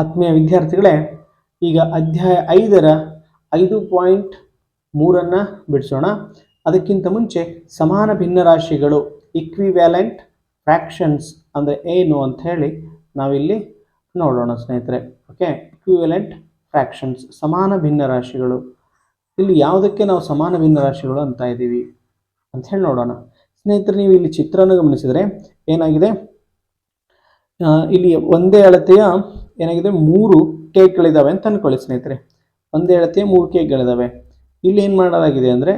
ಆತ್ಮೀಯ ವಿದ್ಯಾರ್ಥಿಗಳೇ, ಈಗ ಅಧ್ಯಾಯ ಐದರ ಐದು ಪಾಯಿಂಟ್ ಮೂರನ್ನು ಬಿಡಿಸೋಣ. ಅದಕ್ಕಿಂತ ಮುಂಚೆ ಸಮಾನ ಭಿನ್ನರಾಶಿಗಳು ಇಕ್ವಿವ್ಯಾಲೆಂಟ್ ಫ್ರ್ಯಾಕ್ಷನ್ಸ್ ಅಂದರೆ ಏನು ಅಂತ ಹೇಳಿ ನಾವಿಲ್ಲಿ ನೋಡೋಣ ಸ್ನೇಹಿತರೆ. ಓಕೆ ಇಕ್ವಿವ್ಯಾಲೆಂಟ್ ಫ್ರ್ಯಾಕ್ಷನ್ಸ್ ಸಮಾನ ಭಿನ್ನರಾಶಿಗಳು. ಇಲ್ಲಿ ಯಾವುದಕ್ಕೆ ನಾವು ಸಮಾನ ಭಿನ್ನರಾಶಿಗಳು ಅಂತ ಇದ್ದೀವಿ ಅಂತ ಹೇಳಿ ನೋಡೋಣ. ಸ್ನೇಹಿತರೆ, ನೀವು ಇಲ್ಲಿ ಚಿತ್ರನ ಗಮನಿಸಿದರೆ ಏನಾಗಿದೆ? ಇಲ್ಲಿ ಒಂದೇ ಅಳತೆಯ ಏನಾಗಿದೆ? ಮೂರು ಕೇಕ್ಗಳಿದ್ದಾವೆ ಅಂತ ಅನ್ಕೊಳ್ಳಿ ಸ್ನೇಹಿತರೆ. ಒಂದು ಅಳತೆಯ ಮೂರು ಕೇಕ್ಗಳಿದ್ದಾವೆ ಇಲ್ಲಿ ಏನು ಮಾಡಲಾಗಿದೆ ಅಂದರೆ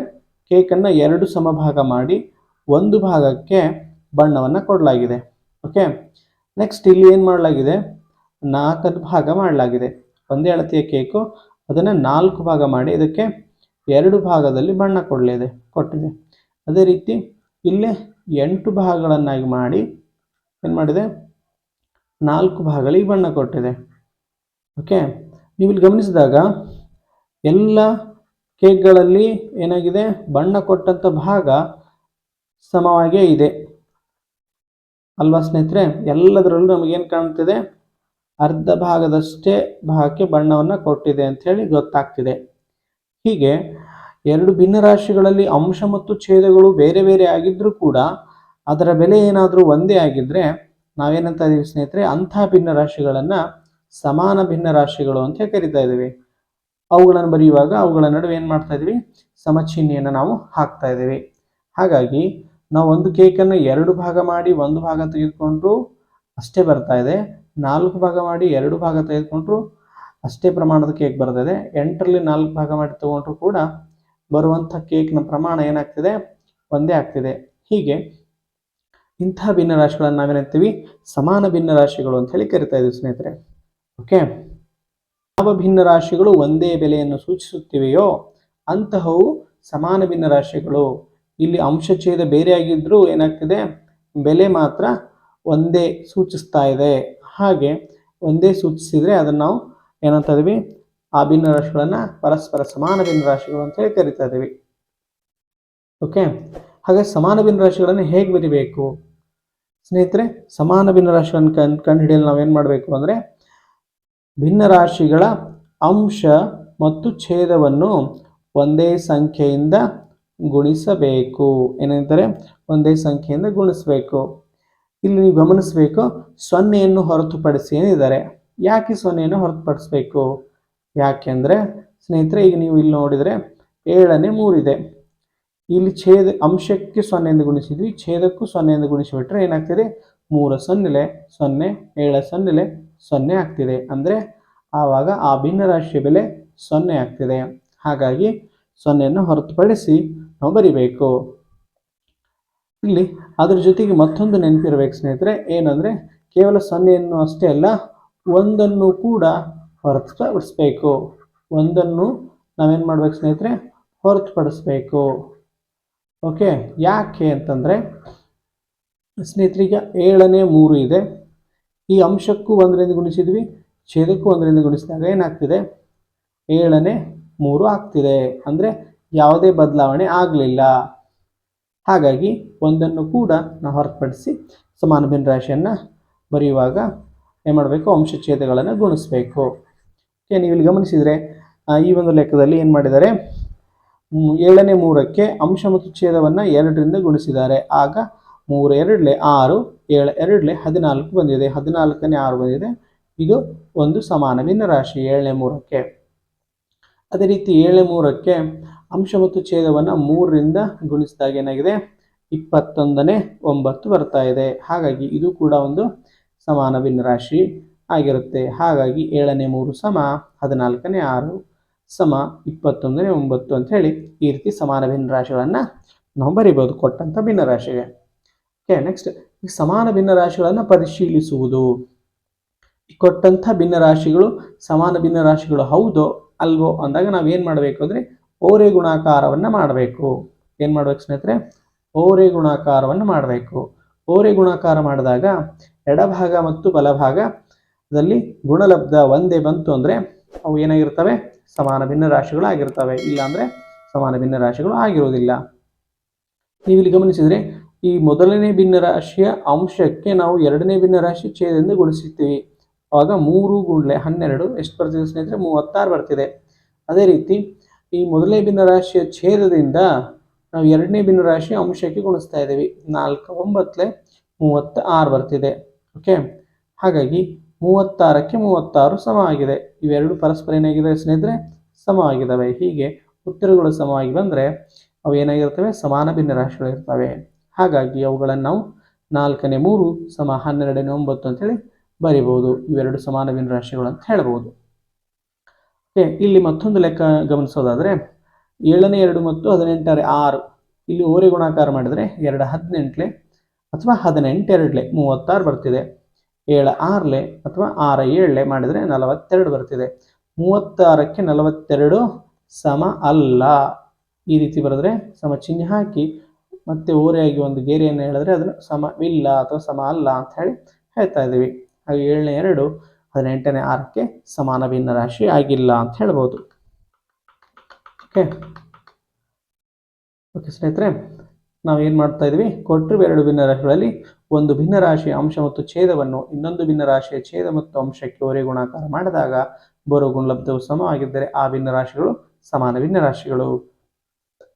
ಕೇಕನ್ನು ಎರಡು ಸಮಭಾಗ ಮಾಡಿ ಒಂದು ಭಾಗಕ್ಕೆ ಬಣ್ಣವನ್ನು ಕೊಡಲಾಗಿದೆ. ಓಕೆ ನೆಕ್ಸ್ಟ್ ಇಲ್ಲಿ ಏನು ಮಾಡಲಾಗಿದೆ? ನಾಲ್ಕನ್ನು ಭಾಗ ಮಾಡಲಾಗಿದೆ. ಒಂದೇ ಅಳತೆಯ ಕೇಕು ಅದನ್ನು ನಾಲ್ಕು ಭಾಗ ಮಾಡಿ ಇದಕ್ಕೆ ಎರಡು ಭಾಗದಲ್ಲಿ ಬಣ್ಣ ಕೊಡಲಿದೆ ಕೊಟ್ಟಿದೆ. ಅದೇ ರೀತಿ ಇಲ್ಲೇ ಎಂಟು ಭಾಗಗಳನ್ನಾಗಿ ಮಾಡಿ ಏನು ಮಾಡಿದೆ? ನಾಲ್ಕು ಭಾಗಗಳಿಗೆ ಬಣ್ಣ ಕೊಟ್ಟಿದೆ. ಓಕೆ ನೀವು ಇಲ್ಲಿ ಗಮನಿಸಿದಾಗ ಎಲ್ಲ ಕೇಕ್ಗಳಲ್ಲಿ ಏನಾಗಿದೆ? ಬಣ್ಣ ಕೊಟ್ಟಂಥ ಭಾಗ ಸಮವಾಗೇ ಇದೆ. ಅಲ್ವಾ ಸ್ನೇಹಿತರೆ? ಎಲ್ಲದರಲ್ಲೂ ನಮಗೇನು ಕಾಣ್ತಿದೆ? ಅರ್ಧ ಭಾಗದಷ್ಟೇ ಭಾಗಕ್ಕೆ ಬಣ್ಣವನ್ನು ಕೊಟ್ಟಿದೆ ಅಂಥೇಳಿ ಗೊತ್ತಾಗ್ತಿದೆ. ಹೀಗೆ ಎರಡು ಭಿನ್ನರಾಶಿಗಳಲ್ಲಿ ಅಂಶ ಮತ್ತು ಛೇದಗಳು ಬೇರೆ ಬೇರೆ ಆಗಿದ್ದರೂ ಕೂಡ ಅದರ ಬೆಲೆ ಏನಾದರೂ ಒಂದೇ ಆಗಿದ್ರೆ ನಾವೇನಂತ ಇದೀವಿ ಸ್ನೇಹಿತರೆ, ಅಂಥ ಭಿನ್ನ ರಾಶಿಗಳನ್ನು ಸಮಾನ ಭಿನ್ನ ರಾಶಿಗಳು ಅಂತ ಕರಿತಾ ಇದ್ದೀವಿ. ಅವುಗಳನ್ನು ಬರೆಯುವಾಗ ಅವುಗಳ ನಡುವೆ ಏನು ಮಾಡ್ತಾ ಇದೀವಿ ಸಮಚಿಹ್ನೆಯನ್ನು ನಾವು ಹಾಕ್ತಾ ಇದ್ದೀವಿ. ಹಾಗಾಗಿ ನಾವು ಒಂದು ಕೇಕನ್ನು ಎರಡು ಭಾಗ ಮಾಡಿ ಒಂದು ಭಾಗ ತೆಗೆದುಕೊಂಡ್ರು ಅಷ್ಟೇ ಬರ್ತಾ ಇದೆ. ನಾಲ್ಕು ಭಾಗ ಮಾಡಿ ಎರಡು ಭಾಗ ತೆಗೆದುಕೊಂಡ್ರು ಅಷ್ಟೇ ಪ್ರಮಾಣದ ಕೇಕ್ ಬರ್ತಾ ಇದೆ. ಎಂಟರಲ್ಲಿ ನಾಲ್ಕು ಭಾಗ ಮಾಡಿ ತಗೊಂಡ್ರು ಕೂಡ ಬರುವಂಥ ಕೇಕ್ನ ಪ್ರಮಾಣ ಏನಾಗ್ತಿದೆ? ಒಂದೇ ಆಗ್ತಿದೆ. ಹೀಗೆ ಇಂತಹ ಭಿನ್ನರಾಶಿಗಳನ್ನು ನಾವೇನಂತೀವಿ ಸಮಾನ ಭಿನ್ನ ರಾಶಿಗಳು ಅಂತ ಹೇಳಿ ಕರಿತಾ ಇದ್ದೀವಿ ಸ್ನೇಹಿತರೆ. ಓಕೆ ಯಾವ ಭಿನ್ನ ರಾಶಿಗಳು ಒಂದೇ ಬೆಲೆಯನ್ನು ಸೂಚಿಸುತ್ತಿವೆಯೋ ಅಂತಹವು ಸಮಾನ ಭಿನ್ನ ರಾಶಿಗಳು. ಇಲ್ಲಿ ಅಂಶಛೇದ ಬೇರೆಯಾಗಿದ್ದರೂ ಏನಾಗ್ತಿದೆ? ಬೆಲೆ ಮಾತ್ರ ಒಂದೇ ಸೂಚಿಸ್ತಾ ಇದೆ. ಹಾಗೆ ಒಂದೇ ಸೂಚಿಸಿದರೆ ಅದನ್ನು ನಾವು ಏನಂತ ಇದೀವಿ? ಆ ಭಿನ್ನರಾಶಿಗಳನ್ನು ಪರಸ್ಪರ ಸಮಾನ ಭಿನ್ನರಾಶಿಗಳು ಅಂತ ಹೇಳಿ ಕರಿತಾ ಇದ್ದೀವಿ ಓಕೆ ಹಾಗೆ ಸಮಾನ ಭಿನ್ನ ರಾಶಿಗಳನ್ನು ಹೇಗೆ ಬರಿಬೇಕು? ಸ್ನೇಹಿತರೆ, ಸಮಾನ ಭಿನ್ನರಾಶಿಗಳನ್ನು ಕಂಡು, ಕಂಡುಹಿಡಿಯಲು ನಾವೇನು ಮಾಡಬೇಕು ಅಂದರೆ ಭಿನ್ನರಾಶಿಗಳ ಅಂಶ ಮತ್ತು ಛೇದವನ್ನು ಒಂದೇ ಸಂಖ್ಯೆಯಿಂದ ಗುಣಿಸಬೇಕು. ಏನಂತಾರೆ? ಒಂದೇ ಸಂಖ್ಯೆಯಿಂದ ಗುಣಿಸಬೇಕು. ಇಲ್ಲಿ ನೀವು ಗಮನಿಸಬೇಕು, ಸೊನ್ನೆಯನ್ನು ಹೊರತುಪಡಿಸಿ ಏನಿದ್ದಾರೆ? ಯಾಕೆ ಸೊನ್ನೆಯನ್ನು ಹೊರತುಪಡಿಸಬೇಕು? ಯಾಕೆಂದರೆ, ಸ್ನೇಹಿತರೆ, ಈಗ ನೀವು ಇಲ್ಲಿ ನೋಡಿದರೆ ಏಳನೇ ಮೂರಿದೆ. ಇಲ್ಲಿ ಛೇದ ಅಂಶಕ್ಕೆ ಸೊನ್ನೆಯಿಂದ ಗುಣಿಸಿದ್ವಿ. ಛೇದಕ್ಕೂ ಸೊನ್ನೆಯಿಂದ ಗುಣಿಸಿಬಿಟ್ರೆ ಏನಾಗ್ತಿದೆ? ಮೂರ ಸೊನ್ನೆಲೆ ಸೊನ್ನೆ, ಏಳ ಸೊನ್ನೆಲೆ ಸೊನ್ನೆ ಆಗ್ತಿದೆ. ಅಂದರೆ ಆವಾಗ ಆ ಭಿನ್ನರಾಶಿಯ ಬೆಲೆ ಸೊನ್ನೆ ಆಗ್ತಿದೆ. ಹಾಗಾಗಿ ಸೊನ್ನೆಯನ್ನು ಹೊರತುಪಡಿಸಿ ನಾವು ಬರಿಬೇಕು. ಇಲ್ಲಿ ಅದ್ರ ಜೊತೆಗೆ ಮತ್ತೊಂದು ನೆನಪಿರಬೇಕು ಸ್ನೇಹಿತರೆ, ಏನಂದರೆ ಕೇವಲ ಸೊನ್ನೆಯನ್ನು ಅಷ್ಟೇ ಅಲ್ಲ, ಒಂದನ್ನು ಕೂಡ ಹೊರತುಪಡಿಸ್ಬೇಕು. ಒಂದನ್ನು ನಾವೇನು ಮಾಡ್ಬೇಕು ಸ್ನೇಹಿತರೆ? ಹೊರತುಪಡಿಸ್ಬೇಕು. ಓಕೆ? ಯಾಕೆ ಅಂತಂದರೆ ಸ್ನೇಹಿತರಿಗೆ ಏಳನೇ ಮೂರು ಇದೆ. ಈ ಅಂಶಕ್ಕೂ ಒಂದರಿಂದ ಗುಣಿಸಿದ್ವಿ, ಛೇದಕ್ಕೂ ಒಂದರಿಂದ ಗುಣಿಸಿದಾಗ ಏನಾಗ್ತಿದೆ? ಏಳನೇ ಮೂರು ಆಗ್ತಿದೆ. ಅಂದರೆ ಯಾವುದೇ ಬದಲಾವಣೆ ಆಗಲಿಲ್ಲ. ಹಾಗಾಗಿ ಒಂದನ್ನು ಕೂಡ ನಾವು ಹೊರತುಪಡಿಸಿ ಸಮಾನ ಭಿನ್ನರಾಶಿಯನ್ನು ಬರೆಯುವಾಗ ಏನು ಮಾಡಬೇಕು? ಅಂಶಛೇದಗಳನ್ನು ಗುಣಿಸಬೇಕು. ಓಕೆ ನೀವು ಇಲ್ಲಿ ಗಮನಿಸಿದರೆ ಈ ಒಂದು ಲೆಕ್ಕದಲ್ಲಿ ಏನು ಮಾಡಿದ್ದಾರೆ? ಏಳನೇ ಮೂರಕ್ಕೆ ಅಂಶ ಮತ್ತು ಛೇದವನ್ನು ಎರಡರಿಂದ ಗುಣಿಸಿದ್ದಾರೆ. ಆಗ ಮೂರು ಎರಡಲೆ ಆರು, ಏಳು ಎರಡಲೆ ಹದಿನಾಲ್ಕು ಬಂದಿದೆ. ಹದಿನಾಲ್ಕನೇ ಆರು ಬಂದಿದೆ. ಇದು ಒಂದು ಸಮಾನ ಭಿನ್ನರಾಶಿ ಏಳನೇ ಮೂರಕ್ಕೆ. ಅದೇ ರೀತಿ ಏಳನೇ ಮೂರಕ್ಕೆ ಅಂಶ ಮತ್ತು ಛೇದವನ್ನು ಮೂರರಿಂದ ಗುಣಿಸಿದಾಗ ಏನಾಗಿದೆ? ಇಪ್ಪತ್ತೊಂದನೇ ಒಂಬತ್ತು ಬರ್ತಾ ಇದೆ. ಹಾಗಾಗಿ ಇದು ಕೂಡ ಒಂದು ಸಮಾನ ಭಿನ್ನರಾಶಿ ಆಗಿರುತ್ತೆ. ಹಾಗಾಗಿ ಏಳನೇ ಮೂರು ಸಮ ಹದಿನಾಲ್ಕನೇ ಆರು ಸಮ ಇಪ್ಪತ್ತೊಂದನೇ ಒಂಬತ್ತು ಅಂತ ಹೇಳಿ ಈ ರೀತಿ ಸಮಾನ ಭಿನ್ನರಾಶಿಗಳನ್ನು ನಾವು ಬರಿಬೋದು ಕೊಟ್ಟಂಥ ಭಿನ್ನರಾಶಿಗೆ ಓಕೆ ನೆಕ್ಸ್ಟ್ ಈ ಸಮಾನ ಭಿನ್ನರಾಶಿಗಳನ್ನು ಪರಿಶೀಲಿಸುವುದು. ಈ ಕೊಟ್ಟಂಥ ಭಿನ್ನರಾಶಿಗಳು ಸಮಾನ ಭಿನ್ನರಾಶಿಗಳು ಹೌದೋ ಅಲ್ವೋ ಅಂದಾಗ ನಾವು ಏನು ಮಾಡಬೇಕು ಅಂದರೆ ಓರೆ ಗುಣಾಕಾರವನ್ನು ಮಾಡಬೇಕು. ಏನು ಮಾಡ್ಬೇಕು ಸ್ನೇಹಿತರೆ? ಓರೆ ಗುಣಾಕಾರವನ್ನು ಮಾಡಬೇಕು. ಓರೆ ಗುಣಾಕಾರ ಮಾಡಿದಾಗ ಎಡಭಾಗ ಮತ್ತು ಬಲಭಾಗದಲ್ಲಿ ಗುಣಲಬ್ಧ ಒಂದೇ ಬಂತು ಅಂದರೆ ಅವು ಏನಾಗಿರ್ತವೆ ಸಮಾನ ಭಿನ್ನ ರಾಶಿಗಳು ಆಗಿರ್ತವೆ. ಇಲ್ಲಾಂದರೆ ಸಮಾನ ಭಿನ್ನರಾಶಿಗಳು ಆಗಿರುವುದಿಲ್ಲ. ನೀವು ಇಲ್ಲಿ ಗಮನಿಸಿದರೆ ಈ ಮೊದಲನೇ ಭಿನ್ನ ರಾಶಿಯ ಅಂಶಕ್ಕೆ ನಾವು ಎರಡನೇ ಭಿನ್ನ ರಾಶಿ ಛೇದದಿಂದ ಗುಣಿಸುತ್ತೀವಿ ಆಗ ಮೂರು ಗುಂಡ್ಲೆ ಹನ್ನೆರಡು, ಎಷ್ಟು ಬರ್ತಿದೆ ಸ್ನೇಹಿತರೆ? ಮೂವತ್ತಾರು ಬರ್ತಿದೆ. ಅದೇ ರೀತಿ ಈ ಮೊದಲನೇ ಭಿನ್ನ ರಾಶಿಯ ಛೇದದಿಂದ ನಾವು ಎರಡನೇ ಭಿನ್ನ ರಾಶಿ ಅಂಶಕ್ಕೆ ಗುಣಿಸ್ತಾ ಇದ್ದೀವಿ. ನಾಲ್ಕು, ಒಂಬತ್ತಲೆ ಮೂವತ್ತ ಆರು ಬರ್ತಿದೆ. ಓಕೆ ಹಾಗಾಗಿ ಮೂವತ್ತಾರಕ್ಕೆ ಮೂವತ್ತಾರು ಸಮ ಆಗಿದೆ. ಇವೆರಡು ಪರಸ್ಪರ ಏನಾಗಿದ್ದಾವೆ ಸ್ನೇಹಿತರೆ? ಸಮವಾಗಿದ್ದಾವೆ. ಹೀಗೆ ಉತ್ತರಗಳು ಸಮವಾಗಿ ಬಂದರೆ ಅವು ಏನಾಗಿರ್ತವೆ ಸಮಾನ ಭಿನ್ನರಾಶಿಗಳು ಇರ್ತವೆ. ಹಾಗಾಗಿ ಅವುಗಳನ್ನು ನಾವು ನಾಲ್ಕನೇ ಮೂರು ಸಮ ಹನ್ನೆರಡನೇ ಒಂಬತ್ತು ಅಂತೇಳಿ ಬರಿಬಹುದು. ಇವೆರಡು ಸಮಾನ ಭಿನ್ನ ರಾಶಿಗಳು ಅಂತ ಹೇಳ್ಬೋದು ಓಕೆ, ಇಲ್ಲಿ ಮತ್ತೊಂದು ಲೆಕ್ಕ ಗಮನಿಸೋದಾದರೆ ಏಳನೇ ಎರಡು ಮತ್ತು ಹದಿನೆಂಟರ ಆರು. ಇಲ್ಲಿ ಓರೆ ಗುಣಾಕಾರ ಮಾಡಿದರೆ ಎರಡು ಹದಿನೆಂಟ್ಲೆ ಅಥವಾ ಹದಿನೆಂಟು ಎರಡ್ಲೆ ಮೂವತ್ತಾರು ಬರ್ತಿದೆ. ಏಳು ಆರ್ಲೆ ಅಥವಾ ಆರ ಏಳ್ಲೆ ಮಾಡಿದರೆ ನಲವತ್ತೆರಡು ಬರ್ತಿದೆ ಮೂವತ್ತಾರಕ್ಕೆ ನಲವತ್ತೆರಡು ಸಮ ಅಲ್ಲ. ಈ ರೀತಿ ಬರೆದ್ರೆ ಸಮ ಚಿಹ್ನೆ ಹಾಕಿ ಮತ್ತೆ ಓರೆಯಾಗಿ ಒಂದು ಗೆರೆಯನ್ನು ಹೇಳಿದ್ರೆ ಅದನ್ನು ಸಮವಿಲ್ಲ ಅಥವಾ ಸಮ ಅಲ್ಲ ಅಂತ ಹೇಳಿ ಹೇಳ್ತಾ ಇದ್ದೀವಿ. ಹಾಗೆ ಏಳನೇ ಎರಡು ಹದಿನೆಂಟನೇ ಆರಕ್ಕೆ ಸಮಾನ ಭಿನ್ನ ರಾಶಿ ಆಗಿಲ್ಲ ಅಂತ ಹೇಳ್ಬೋದು. ಓಕೆ ಓಕೆ ಸ್ನೇಹಿತರೆ ನಾವೇನು ಮಾಡ್ತಾ ಇದ್ವಿ? ಕೊಟ್ಟಿರುವ ಎರಡು ಭಿನ್ನರಾಶಿಗಳಲ್ಲಿ ಒಂದು ಭಿನ್ನರಾಶಿಯ ಅಂಶ ಮತ್ತು ಛೇದವನ್ನು ಇನ್ನೊಂದು ಭಿನ್ನರಾಶಿಯ ಛೇದ ಮತ್ತು ಅಂಶಕ್ಕೆ ಒರೆ ಗುಣಾಕಾರ ಮಾಡಿದಾಗ ಬರೋ ಗುಣಲಬ್ಧವು ಸಮವಾಗಿದ್ದರೆ ಆ ಭಿನ್ನರಾಶಿಗಳು ಸಮಾನ ಭಿನ್ನರಾಶಿಗಳು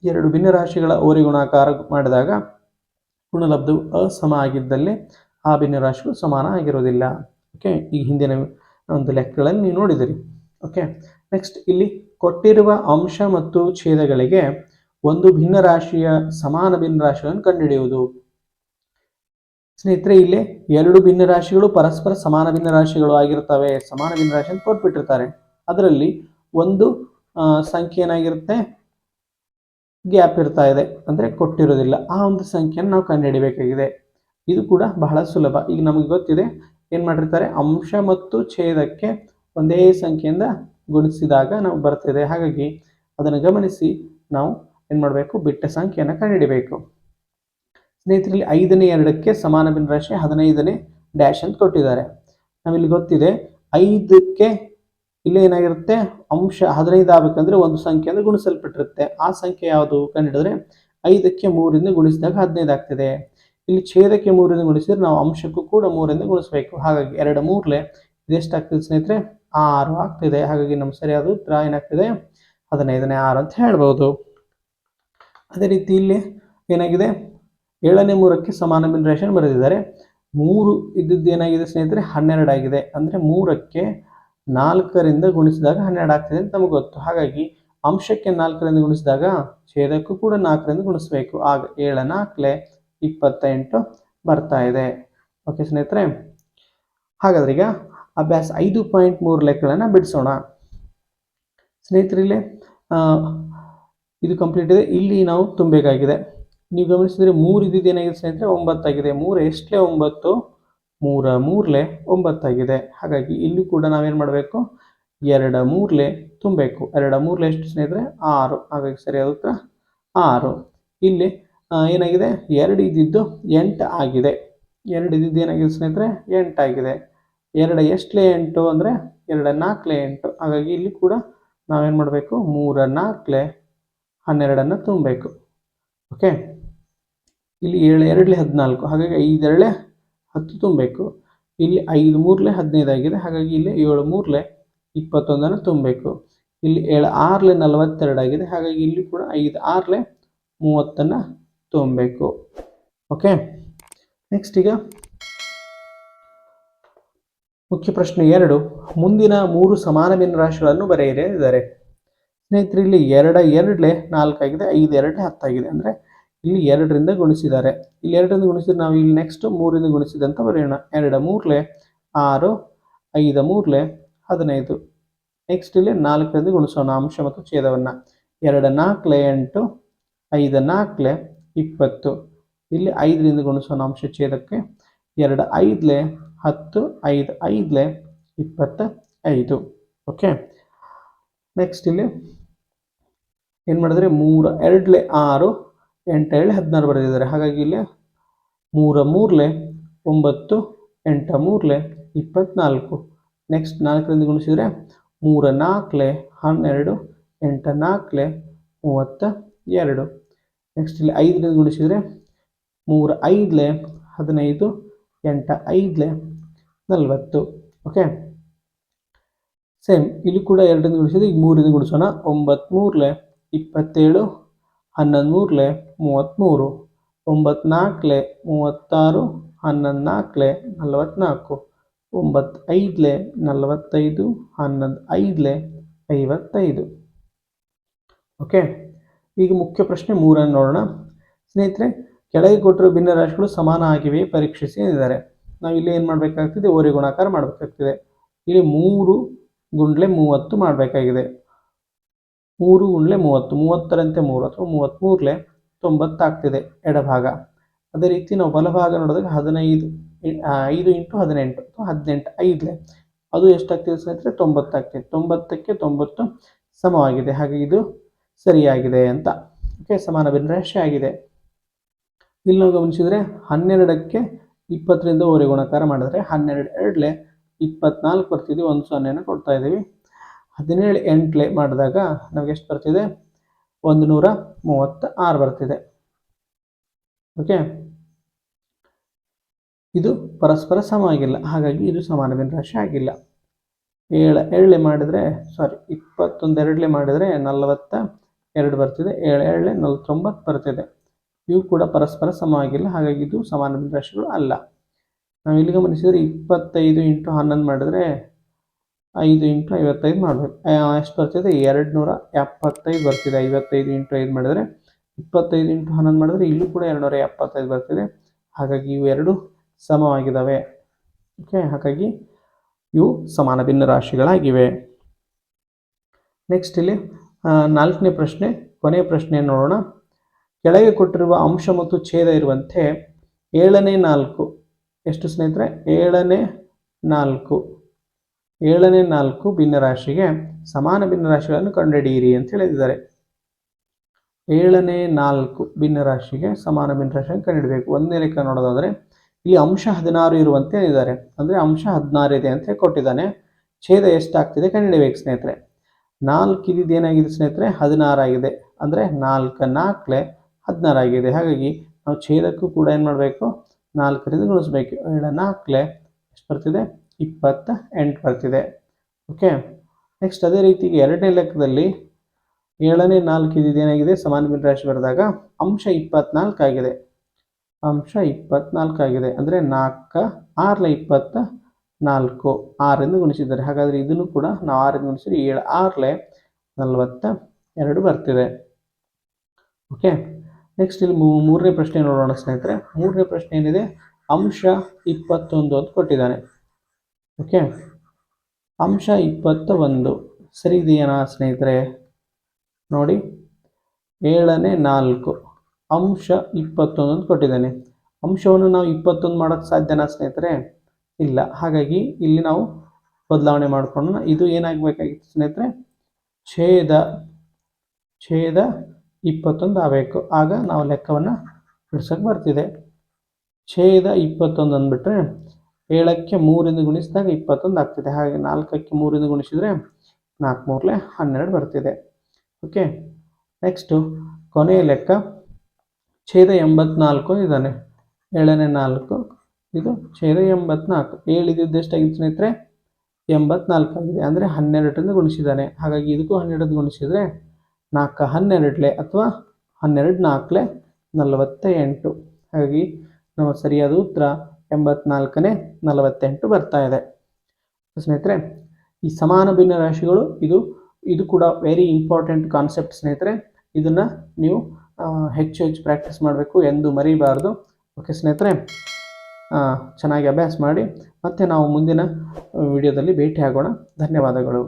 ಎರಡು ಭಿನ್ನರಾಶಿಗಳ ಓರೆ ಗುಣಾಕಾರ ಮಾಡಿದಾಗ ಗುಣಲಬ್ಧವು ಅಸಮ ಆಗಿದ್ದಲ್ಲಿ ಆ ಭಿನ್ನರಾಶಿಗಳು ಸಮಾನ ಆಗಿರೋದಿಲ್ಲ ಓಕೆ ಈ ಹಿಂದಿನ ಒಂದು ಲೆಕ್ಕಗಳಲ್ಲಿ ನೀವು ನೋಡಿದಿರಿ. ಓಕೆ ನೆಕ್ಸ್ಟ್ ಇಲ್ಲಿ ಕೊಟ್ಟಿರುವ ಅಂಶ ಮತ್ತು ಛೇದಗಳಿಗೆ ಒಂದು ಭಿನ್ನ ರಾಶಿಯ ಸಮಾನ ಭಿನ್ನ ರಾಶಿಗಳನ್ನು ಕಂಡುಹಿಡಿಯುವುದು. ಸ್ನೇಹಿತರೆ, ಇಲ್ಲಿ ಎರಡು ಭಿನ್ನ ರಾಶಿಗಳು ಪರಸ್ಪರ ಸಮಾನ ಭಿನ್ನ ರಾಶಿಗಳು ಆಗಿರ್ತವೆ ಸಮಾನ ಭಿನ್ನರಾಶಿ ಅಂತ ಕೊಟ್ಬಿಟ್ಟಿರ್ತಾರೆ. ಅದರಲ್ಲಿ ಒಂದು ಸಂಖ್ಯೆ ಏನಾಗಿರುತ್ತೆ ಗ್ಯಾಪ್ ಇರ್ತಾ ಇದೆ ಅಂದರೆ ಕೊಟ್ಟಿರೋದಿಲ್ಲ. ಆ ಒಂದು ಸಂಖ್ಯೆಯನ್ನು ನಾವು ಕಂಡುಹಿಡಿಬೇಕಾಗಿದೆ. ಇದು ಕೂಡ ಬಹಳ ಸುಲಭ. ಈಗ ನಮಗೆ ಗೊತ್ತಿದೆ, ಏನು ಮಾಡಿರ್ತಾರೆ? ಅಂಶ ಮತ್ತು ಛೇದಕ್ಕೆ ಒಂದೇ ಸಂಖ್ಯೆಯಿಂದ ಗುಣಿಸಿದಾಗ ನಾವು ಬರ್ತಿದೆ. ಹಾಗಾಗಿ ಅದನ್ನು ಗಮನಿಸಿ, ನಾವು ಏನು ಮಾಡಬೇಕು ಬಿಟ್ಟ ಸಂಖ್ಯೆಯನ್ನು ಕಂಡುಹಿಡಿಬೇಕು. ಸ್ನೇಹಿತರಲ್ಲಿ ಐದನೇ ಎರಡಕ್ಕೆ ಸಮಾನ ಭಿನ್ನರಾಶಿ ಹದಿನೈದನೇ ಡ್ಯಾಶ್ ಅಂತ ಕೊಟ್ಟಿದ್ದಾರೆ. ನಾವಿಲ್ಲಿ ಗೊತ್ತಿದೆ, ಐದಕ್ಕೆ ಇಲ್ಲಿ ಏನಾಗಿರುತ್ತೆ? ಅಂಶ ಹದಿನೈದು ಆಗ್ಬೇಕಂದ್ರೆ ಒಂದು ಸಂಖ್ಯೆ ಅಂದರೆ ಗುಣಿಸಲ್ಪಟ್ಟಿರುತ್ತೆ. ಆ ಸಂಖ್ಯೆ ಯಾವುದು ಕಂಡುಹಿಡಿದ್ರೆ? ಐದಕ್ಕೆ ಮೂರಿಂದ ಗುಣಿಸಿದಾಗ ಹದಿನೈದು ಆಗ್ತದೆ. ಇಲ್ಲಿ ಛೇದಕ್ಕೆ ಮೂರಿಂದ ಗುಣಿಸಿದ್ರೆ ನಾವು ಅಂಶಕ್ಕೂ ಕೂಡ ಮೂರಿಂದ ಗುಣಿಸಬೇಕು. ಹಾಗಾಗಿ ಎರಡು ಮೂರ್ಲೆ ಇದೆಷ್ಟಾಗ್ತದೆ ಸ್ನೇಹಿತರೆ? ಆರು ಆಗ್ತಿದೆ. ಹಾಗಾಗಿ ನಮ್ಮ ಸರಿಯಾದ ಉತ್ತರ ಏನಾಗ್ತಿದೆ? ಹದಿನೈದನೇ ಆರು ಅಂತ ಹೇಳ್ಬೋದು. ಅದೇ ರೀತಿ ಇಲ್ಲಿ ಏನಾಗಿದೆ? ಏಳನೇ ಮೂರಕ್ಕೆ ಸಮಾನ ಭಿನ್ನರಾಶಿಯನ್ನು ಬರೆದಿದ್ದಾರೆ. ಮೂರು ಇದ್ದಿದ್ದು ಏನಾಗಿದೆ ಸ್ನೇಹಿತರೆ? ಹನ್ನೆರಡು ಆಗಿದೆ. ಅಂದರೆ ಮೂರಕ್ಕೆ ನಾಲ್ಕರಿಂದ ಗುಣಿಸಿದಾಗ ಹನ್ನೆರಡು ಆಗ್ತದೆ ಅಂತ ನಮಗೆ ಗೊತ್ತು. ಹಾಗಾಗಿ ಅಂಶಕ್ಕೆ ನಾಲ್ಕರಿಂದ ಗುಣಿಸಿದಾಗ ಛೇದಕ್ಕೂ ಕೂಡ ನಾಲ್ಕರಿಂದ ಗುಣಿಸಬೇಕು. ಆಗ ಏಳ ನಾಲ್ಕಲೆ ಇಪ್ಪತ್ತೆಂಟು ಬರ್ತಾ ಇದೆ. ಓಕೆ ಸ್ನೇಹಿತರೆ? ಹಾಗಾದ್ರೆ ಈಗ ಅಭ್ಯಾಸ ಐದು ಪಾಯಿಂಟ್ ಮೂರು ಲೆಕ್ಕಗಳನ್ನು ಬಿಡಿಸೋಣ. ಸ್ನೇಹಿತರಿಲ್ಲಿ ಇದು ಕಂಪ್ಲೀಟ್ ಇದೆ. ಇಲ್ಲಿ ನಾವು ತುಂಬಬೇಕಾಗಿದೆ. ನೀವು ಗಮನಿಸಿದರೆ ಮೂರು ಇದ್ದಿದ್ದು ಏನಾಗಿದೆ ಸ್ನೇಹಿತರೆ? ಒಂಬತ್ತಾಗಿದೆ. ಮೂರು ಎಷ್ಟಲೇ? ಒಂಬತ್ತು. ಮೂರ ಮೂರಲೆ? ಒಂಬತ್ತಾಗಿದೆ. ಹಾಗಾಗಿ ಇಲ್ಲಿ ಕೂಡ ನಾವೇನು ಮಾಡಬೇಕು? ಎರಡ ಮೂರ್ಲೆ ತುಂಬಬೇಕು. ಎರಡ ಮೂರ್ಲೆ ಎಷ್ಟು ಸ್ನೇಹಿತರೆ? ಆರು. ಹಾಗಾಗಿ ಸರಿಯಾದ ಉತ್ತರ? ಆರು. ಇಲ್ಲಿ ಏನಾಗಿದೆ? ಎರಡು ಇದ್ದಿದ್ದು ಎಂಟು ಆಗಿದೆ. ಎರಡು ಇದ್ದಿದ್ದು ಏನಾಗಿದೆ ಸ್ನೇಹಿತರೆ? ಎಂಟಾಗಿದೆ ಎರಡು ಎಷ್ಟಲೇ ಎಂಟು ಅಂದರೆ ಎರಡು ನಾಲ್ಕಲೆ ಎಂಟು. ಹಾಗಾಗಿ ಇಲ್ಲಿ ಕೂಡ ನಾವೇನು ಮಾಡಬೇಕು? ಮೂರ ನಾಲ್ಕಲೆ ಹನ್ನೆರಡನ್ನು ತುಂಬಬೇಕು. ಓಕೆ ಇಲ್ಲಿ ಏಳು, ಎರಡಲೆ ಹದಿನಾಲ್ಕು, ಹಾಗಾಗಿ ಐದೆರಳೆ ಹತ್ತು ತುಂಬಬೇಕು. ಇಲ್ಲಿ ಐದು, ಮೂರಲೆ ಹದಿನೈದಾಗಿದೆ, ಹಾಗಾಗಿ ಇಲ್ಲಿ ಏಳು, ಮೂರಲೆ ಇಪ್ಪತ್ತೊಂದನ್ನು ತುಂಬಬೇಕು. ಇಲ್ಲಿ ಏಳು, ಆರಲೆ ನಲವತ್ತೆರಡಾಗಿದೆ, ಹಾಗಾಗಿ ಇಲ್ಲಿ ಕೂಡ ಐದು, ಆರಲೆ ಮೂವತ್ತನ್ನು ತುಂಬಬೇಕು. ಓಕೆ ನೆಕ್ಸ್ಟ್ ಈಗ ಮುಖ್ಯ ಪ್ರಶ್ನೆ ಎರಡು. ಮುಂದಿನ ಮೂರು ಸಮಾನ ಭಿನ್ನರಾಶಿಗಳನ್ನು ಬರೆಯಿರಿ ಇದ್ದಾರೆ ಸ್ನೇಹಿತರೆ ಇಲ್ಲಿ ಎರಡ ಎರಡಲೆ ನಾಲ್ಕಾಗಿದೆ, ಐದು ಎರಡಲೆ ಹತ್ತಾಗಿದೆ. ಅಂದರೆ ಇಲ್ಲಿ ಎರಡರಿಂದ ಗುಣಿಸಿದ್ದಾರೆ. ಇಲ್ಲಿ ಎರಡರಿಂದ ಗುಣಿಸಿದ್ರೆ ನಾವು ಇಲ್ಲಿ ನೆಕ್ಸ್ಟ್ ಮೂರಿಂದ ಗುಣಿಸಿದಂತ ಬರೆಯೋಣ. ಎರಡ ಮೂರ್ಲೆ ಆರು, ಐದ ಮೂರ್ಲೆ ಹದಿನೈದು. ನೆಕ್ಸ್ಟ್ ಇಲ್ಲಿ ನಾಲ್ಕರಿಂದ ಗುಣಿಸೋಣ ಅಂಶ ಮತ್ತು ಛೇದವನ್ನು. ಎರಡ ನಾಲ್ಕಲೆ ಎಂಟು, ಐದ ನಾಲ್ಕಲೆ ಇಪ್ಪತ್ತು. ಇಲ್ಲಿ ಐದರಿಂದ ಗುಣಿಸೋಣ ಅಂಶ ಛೇದಕ್ಕೆ. ಎರಡು ಐದ್ಲೆ ಹತ್ತು, ಐದು ಐದ್ಲೆ ಇಪ್ಪತ್ತ ಐದು ಓಕೆ ನೆಕ್ಸ್ಟ್ ಇಲ್ಲಿ ಏನು ಮಾಡಿದ್ರೆ ಮೂರ, ಎರಡ್ಲೆ ಆರು, ಎಂಟು ಏಳು ಹದಿನಾರು ಬರೆದಿದ್ದಾರೆ. ಹಾಗಾಗಿ ಇಲ್ಲಿ ಮೂರ, ಮೂರ್ಲೆ, ಒಂಬತ್ತು, ಎಂಟ, ಮೂರ್ಲೆ, ಇಪ್ಪತ್ನಾಲ್ಕು. ನೆಕ್ಸ್ಟ್ ನಾಲ್ಕರಿಂದ ಗುಣಿಸಿದರೆ ಮೂರ ನಾಲ್ಕಲೆ ಹನ್ನೆರಡು, ಎಂಟ ನಾಲ್ಕಲೆ ಮೂವತ್ತ ಎರಡು. ನೆಕ್ಸ್ಟ್ ಇಲ್ಲಿ ಐದರಿಂದ ಗುಣಿಸಿದರೆ ಮೂರ, ಐದ್ಲೆ, ಹದಿನೈದು, ಎಂಟ, ಐದ್ಲೆ, ನಲವತ್ತು. ಓಕೆ ಸೇಮ್ ಇಲ್ಲಿ ಕೂಡ ಎರಡರಿಂದ ಗುಣಿಸಿದ್ರೆ ಈಗ ಮೂರಿಂದ ಗುಣಿಸೋಣ. ಒಂಬತ್ತು, ಮೂರಲೆ ಇಪ್ಪತ್ತೇಳು ಹನ್ನೊಂದು ಮೂರಲೆ ಮೂವತ್ತ್ಮೂರು ಒಂಬತ್ತು ಮೂವತ್ತಾರು ಹನ್ನೊಂದು ನಾಲ್ಕಲೆ ನಲವತ್ತ್ನಾಲ್ಕು ಒಂಬತ್ತು ಐದಲೆ ನಲವತ್ತೈದು ಹನ್ನೊಂದು ಐದಲೆ ಐವತ್ತೈದು. ಓಕೆ, ಈಗ ಮುಖ್ಯ ಪ್ರಶ್ನೆ ಮೂರನ್ನು ನೋಡೋಣ. ಸ್ನೇಹಿತರೆ, ಕೆಳಗೆ ಕೊಟ್ಟಿರೋ ಭಿನ್ನರಾಶಿಗಳು ಸಮಾನ ಆಗಿವೆ, ಪರೀಕ್ಷಿಸಿ ಎಂದಿದ್ದಾರೆ. ನಾವು ಇಲ್ಲಿ ಏನು ಮಾಡಬೇಕಾಗ್ತಿದೆ? ಓರೆ ಗುಣಾಕಾರ ಮಾಡಬೇಕಾಗ್ತಿದೆ. ಇಲ್ಲಿ ಮೂರು ಗುಂಡ್ಲೆ ಮೂವತ್ತು ಮಾಡಬೇಕಾಗಿದೆ. ಮೂರು ಉಣ್ಲೆ ಮೂವತ್ತು, ಮೂವತ್ತರಂತೆ ಮೂರು ಅಥವಾ ಮೂವತ್ತ್ಮೂರಲೆ ತೊಂಬತ್ತಾಗ್ತಿದೆ ಎಡಭಾಗ. ಅದೇ ರೀತಿ ನಾವು ಬಲಭಾಗ ನೋಡಿದಾಗ ಹದಿನೈದು ಐದು ಇಂಟು ಹದಿನೆಂಟು ಅಥವಾ ಹದಿನೆಂಟು, ಐದಲೆ. ಅದು ಎಷ್ಟಾಗ್ತಿದೆ ಸ್ನೇಹಿತರೆ? ತೊಂಬತ್ತಾಗ್ತಿದೆ. ತೊಂಬತ್ತಕ್ಕೆ ತೊಂಬತ್ತು ಸಮವಾಗಿದೆ. ಹಾಗೆ ಇದು ಸರಿಯಾಗಿದೆ ಅಂತ. ಓಕೆ ಸಮಾನ ಭಿನ್ನರಾಶಿ ಆಗಿದೆ. ಇಲ್ಲಿ ನಾವು ಗಮನಿಸಿದರೆ ಹನ್ನೆರಡಕ್ಕೆ ಇಪ್ಪತ್ತರಿಂದ ಓರೆ ಗುಣಾಕಾರ ಮಾಡಿದ್ರೆ ಹನ್ನೆರಡು, ಎರಡಲೆ ಇಪ್ಪತ್ನಾಲ್ಕು ಬರ್ತಿದ್ವಿ ಒಂದು ಸೊನ್ನೆನ ಕೊಡ್ತಾ ಇದ್ದೀವಿ. ಹದಿನೇಳು ಎಂಟ್ಲೆ ಮಾಡಿದಾಗ ನಮಗೆ ಎಷ್ಟು ಬರ್ತಿದೆ? ಒಂದು ನೂರ ಮೂವತ್ತ ಆರು ಬರ್ತಿದೆ. ಓಕೆ ಇದು ಪರಸ್ಪರ ಸಮ ಆಗಿಲ್ಲ. ಹಾಗಾಗಿ ಇದು ಸಮಾನ ಭಿನ್ನರಾಶಿ ಆಗಿಲ್ಲ. ಏಳ ಏಳೆ ಮಾಡಿದರೆ ಸಾರಿ ಇಪ್ಪತ್ತೊಂದು ಎರಡಲೆ ಮಾಡಿದರೆ ನಲವತ್ತ ಎರಡು ಬರ್ತಿದೆ. ಏಳು ಏಳೆ ನಲವತ್ತೊಂಬತ್ತು ಬರ್ತಿದೆ. ಇವು ಕೂಡ ಪರಸ್ಪರ ಸಮ ಆಗಿಲ್ಲ. ಹಾಗಾಗಿ ಇದು ಸಮಾನ ಭಿನ್ನರಾಶಿಗಳು ಅಲ್ಲ. ನಾವು ಇಲ್ಲಿ ಗಮನಿಸಿದರೆ ಇಪ್ಪತ್ತೈದು ಇಂಟು ಹನ್ನೊಂದು ಮಾಡಿದರೆ ಐದು ಇಂಟು ಐವತ್ತೈದು ಮಾಡಬೇಕು. ಎಷ್ಟು ಬರ್ತಿದೆ? ಎರಡು ನೂರ ಎಪ್ಪತ್ತೈದು ಬರ್ತಿದೆ. ಐವತ್ತೈದು ಇಂಟು ಐದು ಮಾಡಿದರೆ ಇಪ್ಪತ್ತೈದು ಇಂಟು ಹನ್ನೊಂದು ಮಾಡಿದರೆ ಇಲ್ಲೂ ಕೂಡ ಎರಡು ನೂರ ಎಪ್ಪತ್ತೈದು ಬರ್ತಿದೆ. ಹಾಗಾಗಿ ಇವೆರಡು ಸಮವಾಗಿದ್ದಾವೆ ಓಕೆ ಹಾಗಾಗಿ ಇವು ಸಮಾನ ಭಿನ್ನ ರಾಶಿಗಳಾಗಿವೆ. ನೆಕ್ಸ್ಟ್ ಇಲ್ಲಿ ನಾಲ್ಕನೇ ಪ್ರಶ್ನೆ, ಕೊನೆಯ ಪ್ರಶ್ನೆ ನೋಡೋಣ. ಕೆಳಗೆ ಕೊಟ್ಟಿರುವ ಅಂಶ ಮತ್ತು ಛೇದ ಇರುವಂತೆ ಏಳನೇ ನಾಲ್ಕು, ಎಷ್ಟು ಸ್ನೇಹಿತರೆ? ಏಳನೇ ನಾಲ್ಕು. ಏಳನೇ ನಾಲ್ಕು ಭಿನ್ನರಾಶಿಗೆ ಸಮಾನ ಭಿನ್ನರಾಶಿಗಳನ್ನು ಕಂಡುಹಿಡಿಯಿರಿ ಅಂತ ಹೇಳಿದ್ದಾರೆ. ಏಳನೇ ನಾಲ್ಕು ಭಿನ್ನರಾಶಿಗೆ ಸಮಾನ ಭಿನ್ನರಾಶಿಯನ್ನು ಕಂಡುಹಿಡಬೇಕು. ಒಂದನೇ ಲೆಕ್ಕ ನೋಡೋದಾದರೆ ಇಲ್ಲಿ ಅಂಶ ಹದಿನಾರು ಇರುವಂತೆ ಇದ್ದಾರೆ ಅಂದರೆ ಅಂಶ ಹದಿನಾರು ಇದೆ ಅಂತ ಕೊಟ್ಟಿದ್ದಾನೆ ಛೇದ ಎಷ್ಟಾಗ್ತಿದೆ ಕಂಡುಹಿಡಬೇಕು ಸ್ನೇಹಿತರೆ. ನಾಲ್ಕು ಇದ್ದಿದ್ದು ಏನಾಗಿದೆ ಸ್ನೇಹಿತರೆ? ಹದಿನಾರಾಗಿದೆ ಅಂದರೆ ನಾಲ್ಕು ನಾಲ್ಕಲೆ ಹದಿನಾರಾಗಿದೆ ಹಾಗಾಗಿ ನಾವು ಛೇದಕ್ಕೂ ಕೂಡ ಏನು ಮಾಡಬೇಕು ನಾಲ್ಕರಿಂದ ಗುಣಿಸ್ಬೇಕು. ಏಳು ನಾಲ್ಕಲೆ ಎಷ್ಟು ಬರ್ತಿದೆ? ಇಪ್ಪತ್ತ ಎಂಟು ಬರ್ತಿದೆ. ಓಕೆ ನೆಕ್ಸ್ಟ್ ಅದೇ ರೀತಿ ಎರಡನೇ ಲೆಕ್ಕದಲ್ಲಿ ಏಳನೇ ನಾಲ್ಕು ಇದ್ದಿದ್ದು ಏನಾಗಿದೆ ಸಮಾನ ರಾಶಿ ಬರೆದಾಗ ಅಂಶ ಇಪ್ಪತ್ನಾಲ್ಕು ಆಗಿದೆ. ಅಂಶ ಇಪ್ಪತ್ನಾಲ್ಕು ಆಗಿದೆ. ಅಂದರೆ ನಾಲ್ಕ, ಆರಲ ಇಪ್ಪತ್ತ ನಾಲ್ಕು, ಆರಿಂದ ಗುಣಿಸಿದ್ದಾರೆ. ಹಾಗಾದರೆ ಇದನ್ನು ಕೂಡ ನಾವು ಆರಿಂದ ಗುಣಿಸಿದ್ರೆ ಏಳು, ಆರಲೆ ನಲವತ್ತ ಎರಡು ಬರ್ತಿದೆ. ಓಕೆ ನೆಕ್ಸ್ಟ್ ಇಲ್ಲಿ ಮೂರನೇ ಪ್ರಶ್ನೆ ನೋಡೋಣ ಸ್ನೇಹಿತರೆ. ಮೂರನೇ ಪ್ರಶ್ನೆ ಏನಿದೆ? ಅಂಶ ಇಪ್ಪತ್ತೊಂದು ಅಂತ ಕೊಟ್ಟಿದ್ದಾನೆ. ಓಕೆ? ಅಂಶ ಇಪ್ಪತ್ತ ಒಂದು ಸರಿ ಇದೆಯೇನಾ ಸ್ನೇಹಿತರೆ? ನೋಡಿ. ಏಳನೇ ನಾಲ್ಕು. ಅಂಶ ಇಪ್ಪತ್ತೊಂದು ಅಂತ ಕೊಟ್ಟಿದ್ದಾನೆ. ಅಂಶವನ್ನು ನಾವು ಇಪ್ಪತ್ತೊಂದು ಮಾಡೋಕ್ಕೆ ಸಾಧ್ಯನಾ ಸ್ನೇಹಿತರೆ? ಇಲ್ಲ. ಹಾಗಾಗಿ ಇಲ್ಲಿ ನಾವು ಬದಲಾವಣೆ ಮಾಡಿಕೊಂಡು ಇದು ಏನಾಗಬೇಕಾಗಿತ್ತು ಸ್ನೇಹಿತರೆ? ಛೇದ ಛೇದ ಇಪ್ಪತ್ತೊಂದು ಆಗಬೇಕು. ಆಗ ನಾವು ಲೆಕ್ಕವನ್ನು ಬಿಡ್ಸೋಕ್ಕೆ ಬರ್ತಿದೆ. ಛೇದ ಇಪ್ಪತ್ತೊಂದು ಅಂದ್ಬಿಟ್ರೆ ಏಳಕ್ಕೆ ಮೂರಿಂದ ಗುಣಿಸಿದಾಗ ಇಪ್ಪತ್ತೊಂದು ಆಗ್ತಿದೆ. ಹಾಗೆ ನಾಲ್ಕಕ್ಕೆ ಮೂರಿಂದ ಗುಣಿಸಿದರೆ ನಾಲ್ಕು ಮೂರಲೆ ಹನ್ನೆರಡು ಬರ್ತಿದೆ. ಓಕೆ ನೆಕ್ಸ್ಟು ಕೊನೆಯ ಲೆಕ್ಕ ಛೇದ ಎಂಬತ್ನಾಲ್ಕು ಇದ್ದಾನೆ. ಏಳನೇ ನಾಲ್ಕು, ಇದು ಛೇದ ಎಂಬತ್ನಾಲ್ಕು. ಏಳಿದ್ದು ಎಷ್ಟಾಗಿತ್ತು ಸ್ನೇಹಿತರೆ? ಎಂಬತ್ನಾಲ್ಕು ಆಗಿದೆ. ಅಂದರೆ ಹನ್ನೆರಡರಿಂದ ಗುಣಿಸಿದ್ದಾನೆ. ಹಾಗಾಗಿ ಇದಕ್ಕೂ ಹನ್ನೆರಡರಿಂದ ಗುಣಿಸಿದರೆ ನಾಲ್ಕು ಹನ್ನೆರಡಲೆ ಅಥವಾ ಹನ್ನೆರಡು ನಾಲ್ಕಲೆ ನಲವತ್ತ ಎಂಟು ಹಾಗಾಗಿ ನಮ್ಮ ಸರಿಯಾದ ಉತ್ತರ ಎಂಬತ್ನಾಲ್ಕನೇ ನಲವತ್ತೆಂಟು ಬರ್ತಾ ಇದೆ. ಸ್ನೇಹಿತರೆ, ಈ ಸಮಾನ ಭಿನ್ನ ರಾಶಿಗಳು ಇದು ಇದು ಕೂಡ ವೆರಿ ಇಂಪಾರ್ಟೆಂಟ್ ಕಾನ್ಸೆಪ್ಟ್ ಸ್ನೇಹಿತರೆ. ಇದನ್ನು ನೀವು ಹೆಚ್ಚು ಹೆಚ್ಚು ಪ್ರಾಕ್ಟೀಸ್ ಮಾಡಬೇಕು ಎಂದು ಮರಿಬಾರ್ದು. ಓಕೆ ಸ್ನೇಹಿತರೆ? ಚೆನ್ನಾಗಿ ಅಭ್ಯಾಸ ಮಾಡಿ. ಮತ್ತು ನಾವು ಮುಂದಿನ ವಿಡಿಯೋದಲ್ಲಿ ಭೇಟಿ ಆಗೋಣ ಧನ್ಯವಾದಗಳು.